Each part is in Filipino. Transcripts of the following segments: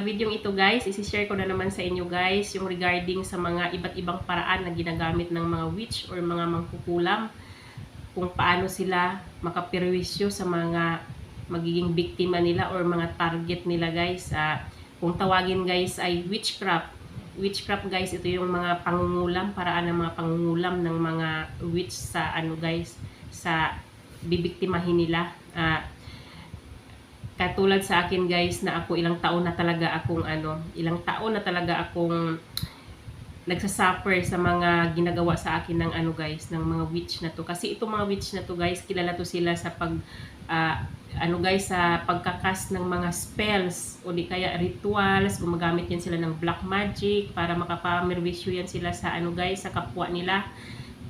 video ito guys, isi-share ko na naman sa inyo guys yung regarding sa mga iba't ibang paraan na ginagamit ng mga witch or mga mangkukulam kung paano sila makapirwisyo sa mga magiging biktima nila or mga target nila guys. Ah, kung tawagin guys ay witchcraft. Witchcraft guys, ito yung mga pangungulam, paraan ng mga pangungulam ng mga witch sa ano guys, sa bibiktimahin nila. Ah, katulad sa akin guys na ako ilang taon na talaga akong ano, ilang taon na talaga akong nagsasuffer sa mga ginagawa sa akin ng ano guys, ng mga witch na to. Kasi itong mga witch na to guys, kilala to sila sa pag ah, ano guys sa pagkakas ng mga spells o di kaya rituals, gumagamit yan sila ng black magic para makapamerwisyo yan sila sa ano guys, sa kapwa nila.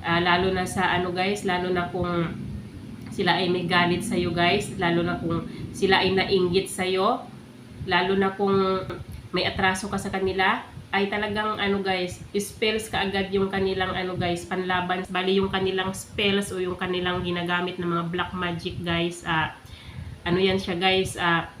Ah, lalo na sa ano guys, lalo na kung sila ay may galit sa iyo guys, lalo na kung sila ay nainggit sa iyo, lalo na kung may atraso ka sa kanila, ay talagang ano guys, spells ka agad yung kanilang ano guys, panlaban. Bali yung kanilang spells o yung kanilang ginagamit ng mga black magic guys, ah ano yan siya guys, ah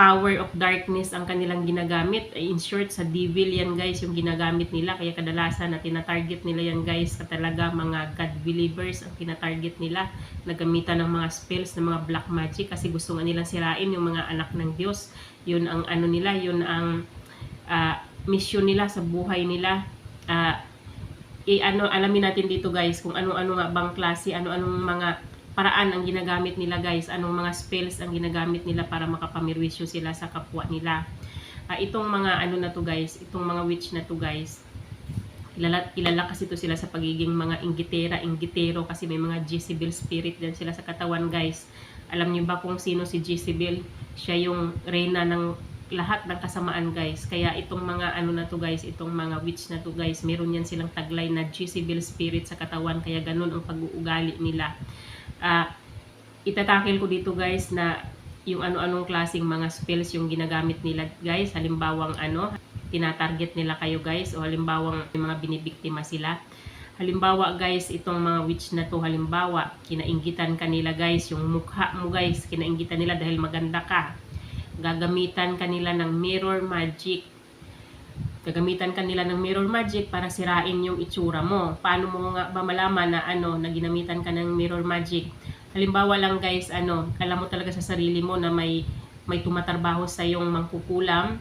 power of darkness ang kanilang ginagamit. In short, sa devil yan guys, yung ginagamit nila. Kaya kadalasan na tinatarget nila yan guys, sa talaga mga God believers ang tinatarget nila. Nagamitan ng mga spells, ng mga black magic kasi gusto nga nilang sirain yung mga anak ng Diyos. Yun ang ano nila, yun ang ah, mission nila sa buhay nila. Ah, i ano alamin natin dito guys kung ano-ano nga bang klase, ano-anong mga paraan ang ginagamit nila guys, anong mga spells ang ginagamit nila para makapamirwisyo sila sa kapwa nila. Ah, itong mga ano na to guys, itong mga witch na to guys, kilala, kilala kasi sila sa pagiging mga inggitera, inggitero kasi may mga Jezebel spirit din sila sa katawan guys. Alam niyo ba kung sino si Jezebel? Siya yung reyna ng lahat ng kasamaan guys. Kaya itong mga ano na to guys, itong mga witch na to guys, meron yan silang taglay na Jezebel spirit sa katawan kaya ganun ang pag-uugali nila. Ah, itatakil ko dito guys na yung ano-anong klaseng mga spells yung ginagamit nila guys. Halimbawang ano, tinatarget nila kayo guys o halimbawang may mga binibiktima sila. Halimbawa guys, itong mga witch na to, halimbawa, kinainggitan kanila guys, yung mukha mo guys, kinainggitan nila dahil maganda ka. Gagamitan kanila ng mirror magic. Gagamitan kanila ng mirror magic para sirain yung itsura mo. Paano mo nga ba malaman na ano, na ginamitan ka ng mirror magic? Halimbawa lang guys, ano, alam mo talaga sa sarili mo na may may tumatarbaho sa yung mangkukulam.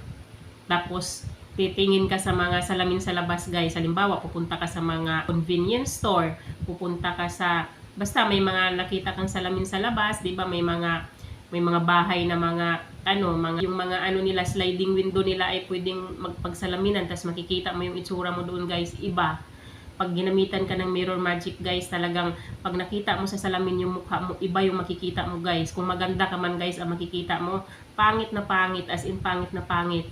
Tapos titingin ka sa mga salamin sa labas guys. Halimbawa, pupunta ka sa mga convenience store, pupunta ka sa basta may mga nakita kang salamin sa labas, 'di ba? May mga may mga bahay na mga ano, mga yung mga ano nila sliding window nila ay pwedeng magpagsalaminan tapos makikita mo yung itsura mo doon guys, iba. Pag ginamitan ka ng mirror magic guys, talagang pag nakita mo sa salamin yung mukha mo, iba yung makikita mo guys. Kung maganda ka man guys ang makikita mo, pangit na pangit, as in pangit na pangit.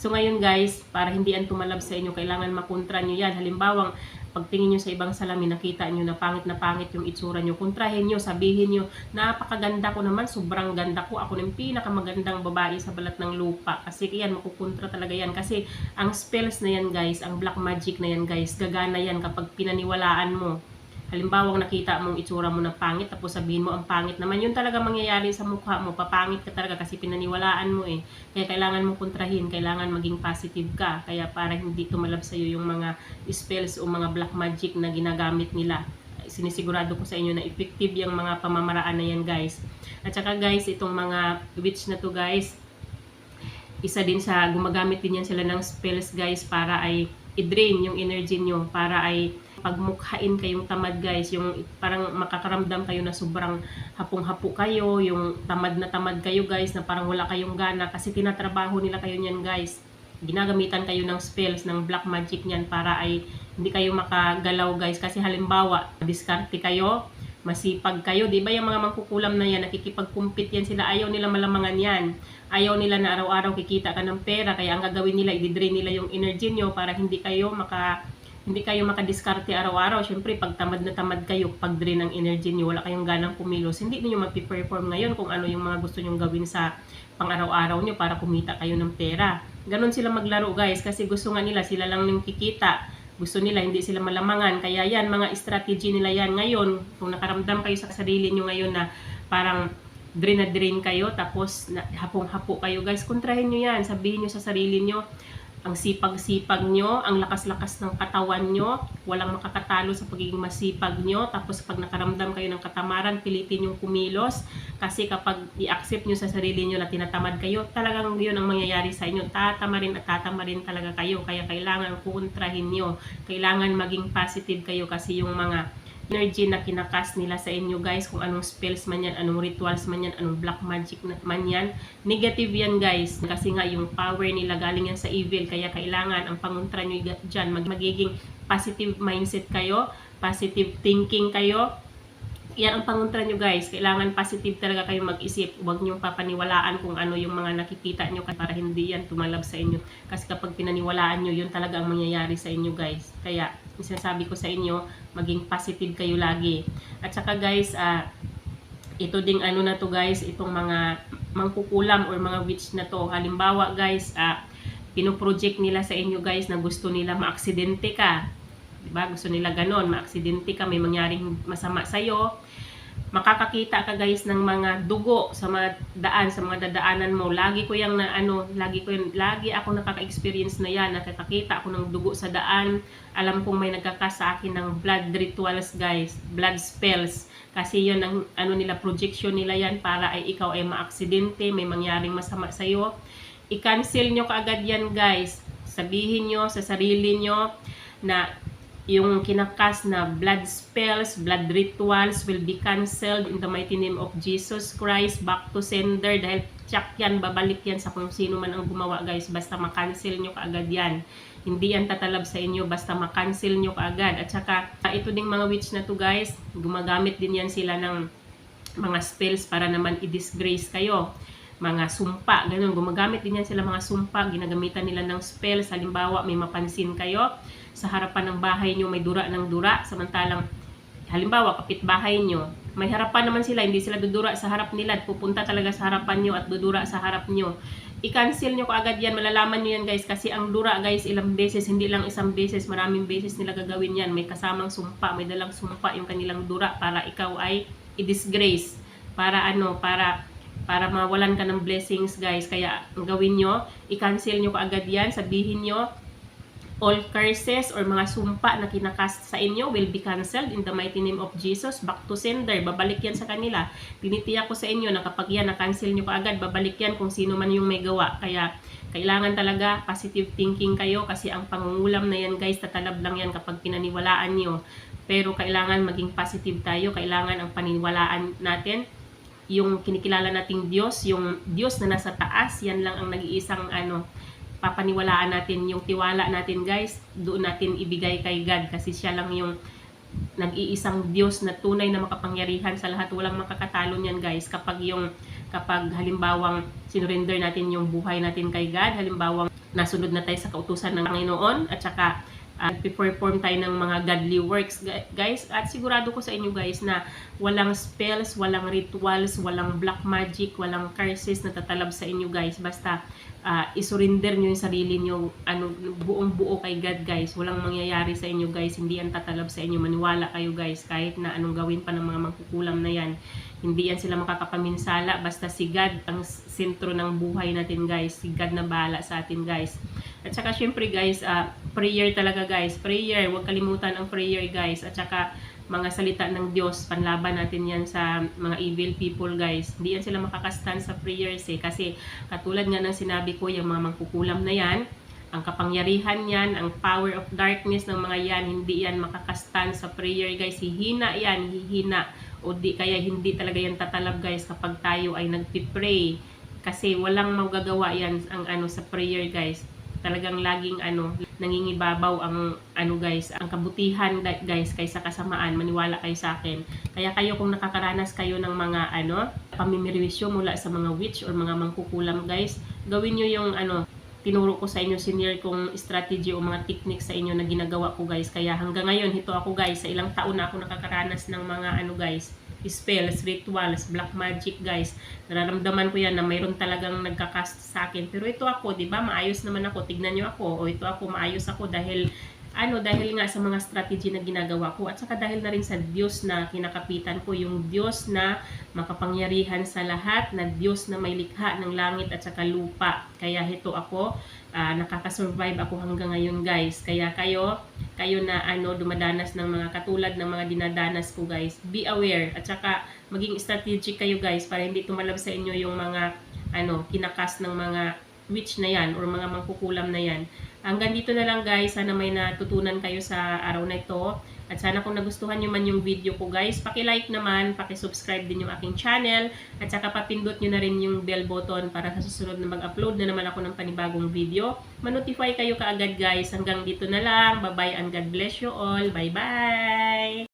So ngayon guys, para hindi yan tumalab sa inyo, kailangan makontra nyo yan. Halimbawang, pagtingin nyo sa ibang salamin, nakita nyo na pangit na pangit yung itsura nyo. Kontrahin nyo, sabihin nyo, napakaganda ko naman, sobrang ganda ko. Ako yung pinakamagandang babae sa balat ng lupa. Kasi yan, makukontra talaga yan. Kasi ang spells na yan guys, ang black magic na yan guys, gagana yan kapag pinaniwalaan mo. Halimbawa, nakita mong itsura mo na pangit, tapos sabihin mo ang pangit naman, yun talaga mangyayari sa mukha mo. Papangit ka talaga kasi pinaniwalaan mo eh. Kaya kailangan mo kontrahin, kailangan maging positive ka. Kaya para hindi tumalab sa'yo yung mga spells o mga black magic na ginagamit nila. Sinisigurado ko sa inyo na effective yung mga pamamaraan na yan guys. At saka guys, itong mga witch na to guys, isa din sa gumagamit din yan sila ng spells guys para ay i-drain yung energy nyo para ay pagmukhain kayong tamad guys. Yung parang makakaramdam kayo na sobrang hapong-hapo kayo yung tamad na tamad kayo guys na parang wala kayong gana kasi tinatrabaho nila kayo niyan guys. Ginagamitan kayo ng spells ng black magic niyan para ay hindi kayo makagalaw guys. Kasi halimbawa diskarte kayo masipag kayo, di ba yung mga mangkukulam na yan, nakikipag-compete yan sila, ayaw nila malamangan yan. Ayaw nila na araw-araw kikita ka ng pera, kaya ang gagawin nila, i-drain nila yung energy nyo para hindi kayo maka hindi kayo makadiskarte araw-araw. Siyempre, pag tamad na tamad kayo, pag drain ng energy niyo, wala kayong ganang kumilos, hindi niyo magpi-perform ngayon kung ano yung mga gusto nyong gawin sa pang-araw-araw niyo para kumita kayo ng pera. Ganon sila maglaro guys, kasi gusto nga nila, sila lang yung kikita gusto nila hindi sila malamangan kaya yan mga strategy nila yan ngayon kung nakaramdam kayo sa sarili nyo ngayon na parang drain na drain kayo, tapos hapong-hapo kayo guys, kontrahin nyo yan. Sabihin nyo sa sarili nyo, ang sipag-sipag nyo, ang lakas-lakas ng katawan nyo, walang makakatalo sa pagiging masipag nyo. Tapos pag nakaramdam kayo ng katamaran, pilitin yung kumilos. Kasi kapag i-accept nyo sa sarili nyo na tinatamad kayo, talagang yun ang mangyayari sa inyo. Tatamarin at tatamarin talaga kayo. Kaya kailangan kontrahin nyo. Kailangan maging positive kayo kasi yung mga energy na kinakas nila sa inyo guys. Kung anong spells man yan, anong rituals man yan, anong black magic man yan. Negative yan guys. Kasi nga yung power nila galing yan sa evil. Kaya kailangan ang panguntra nyo dyan mag magiging positive mindset kayo positive thinking kayo yan ang panguntra nyo guys. Kailangan positive talaga kayo mag-isip. Huwag nyo papaniwalaan kung ano yung mga nakikita nyo para hindi yan tumalab sa inyo. Kasi kapag pinaniwalaan nyo yun talaga ang mangyayari sa inyo guys. Kaya sinasabi ko sa inyo maging positive kayo lagi. At saka guys ah ito ding ano na to guys, itong mga mangkukulam or mga witch na to. Halimbawa guys, ah, pinoproject nila sa inyo guys na gusto nila maaksidente ka. Diba? Gusto nila ganon, maaksidente ka, may mangyaring masama sa'yo. Makakakita ka guys ng mga dugo sa mga daan, sa mga dadaanan mo. Lagi ko yung na ano, lagi ko yung, lagi ako nakaka-experience na yan. Nakakakita ako ng dugo sa daan. Alam kong may nagkakas sa akin ng blood rituals guys, blood spells kasi yun ang ano nila projection nila yan para ay ikaw ay maaksidente, may mangyaring masama sa iyo. I-cancel nyo kaagad yan guys. Sabihin nyo sa sarili nyo na yung kinakas na blood spells, blood rituals will be canceled in the mighty name of Jesus Christ. Back to sender. Dahil tsak yan, babalik yan sa kung sino man ang gumawa guys. Basta makancel nyo kaagad yan. Hindi yan tatalab sa inyo. Basta makancel nyo kaagad. At saka ah, ito ding mga witch na to guys. Gumagamit din yan sila ng mga spells para naman i-disgrace kayo mga sumpa, ganun, gumagamit din yan sila mga sumpa, ginagamitan nila ng spells, halimbawa may mapansin kayo, sa harapan ng bahay nyo may dura ng dura, samantalang halimbawa kapitbahay nyo, may harapan naman sila, hindi sila dudura sa harap nila, pupunta talaga sa harapan nyo at dudura sa harap nyo. I-cancel nyo kaagad yan, malalaman nyo yan guys, kasi ang dura guys, ilang beses, hindi lang isang beses, maraming beses nila gagawin yan. May kasamang sumpa, may dalang sumpa yung kanilang dura para ikaw ay i-disgrace. Para ano, para para mawalan ka ng blessings guys. Kaya ang gawin nyo, i-cancel nyo kaagad yan, sabihin nyo, all curses or mga sumpa na kinakast sa inyo will be canceled in the mighty name of Jesus. Back to sender. Babalik yan sa kanila. Tinitiyak ko sa inyo na kapag yan na-cancel nyo kaagad, babalik yan kung sino man yung may gawa. Kaya kailangan talaga positive thinking kayo kasi ang pangungulam na yan guys, tatalab lang yan kapag pinaniwalaan nyo. Pero kailangan maging positive tayo. Kailangan ang paniniwalaan natin yung kinikilala nating Diyos, yung Diyos na nasa taas, yan lang ang nag-iisang ano, papaniwalaan natin yung tiwala natin guys, doon natin ibigay kay God kasi siya lang yung nag-iisang Diyos na tunay na makapangyarihan sa lahat. Walang makakatalo niyan guys kapag yung kapag halimbawang sinurrender natin yung buhay natin kay God, halimbawang nasunod na tayo sa kautusan ng Panginoon at saka at perform tayo ng mga godly works gu- guys. At sigurado ko sa inyo guys na walang spells, walang rituals, walang black magic, walang curses na tatalab sa inyo guys. Basta ah, isurrender nyo yung sarili nyo ano, buong buo kay God guys. Walang mangyayari sa inyo guys. Hindi yan tatalab sa inyo. Maniwala kayo guys kahit na anong gawin pa ng mga mangkukulam na yan. Hindi yan sila makakapaminsala. Basta si God ang sentro ng buhay natin guys. Si God na bahala sa atin guys at saka syempre guys, ah, prayer talaga guys. Prayer, huwag kalimutan ang prayer guys. At saka mga salita ng Diyos, panlaban natin yan sa mga evil people guys. Hindi yan sila makakastan sa prayers eh. Kasi katulad nga ng sinabi ko, yung mga mangkukulam na yan, ang kapangyarihan yan, ang power of darkness ng mga yan, hindi yan makakastan sa prayer guys. Hihina yan, hihina. O di kaya hindi talaga yan tatalab guys kapag tayo ay nagpipray. Kasi walang magagawa yan ang ano sa prayer guys talagang laging ano nangingibabaw ang ano guys ang kabutihan guys kaysa kasamaan. Maniwala kayo sa akin. Kaya kayo kung nakakaranas kayo ng mga ano pamimirwisyo mula sa mga witch or mga mangkukulam guys gawin nyo yung ano tinuro ko sa inyo senior kong strategy o mga technique sa inyo na ginagawa ko guys. Kaya hanggang ngayon ito ako guys sa ilang taon na ako nakakaranas ng mga ano guys spells, rituals, black magic guys. Nararamdaman ko yan na mayroon talagang nagkakast sa akin. Pero ito ako, di ba? Maayos naman ako. Tignan nyo ako. O ito ako, maayos ako dahil ano, dahil nga sa mga strategy na ginagawa ko at saka dahil na rin sa Diyos na kinakapitan ko, yung Diyos na makapangyarihan sa lahat, na Diyos na may likha ng langit at saka lupa. Kaya ito ako, ah, nakakasurvive ako hanggang ngayon guys. Kaya kayo, kayo na ano, dumadanas ng mga katulad ng mga dinadanas ko guys, be aware at saka maging strategic kayo guys para hindi tumalab sa inyo yung mga ano, kinakas ng mga witch na yan or mga mangkukulam na yan. Hanggang dito na lang guys. Sana may natutunan kayo sa araw na ito. At sana kung nagustuhan nyo man yung video ko guys, paki-like naman, paki-subscribe din yung aking channel. At saka papindot nyo na rin yung bell button para sa susunod na mag-upload na naman ako ng panibagong video. Manotify kayo kaagad guys. Hanggang dito na lang. Bye-bye and God bless you all. Bye-bye!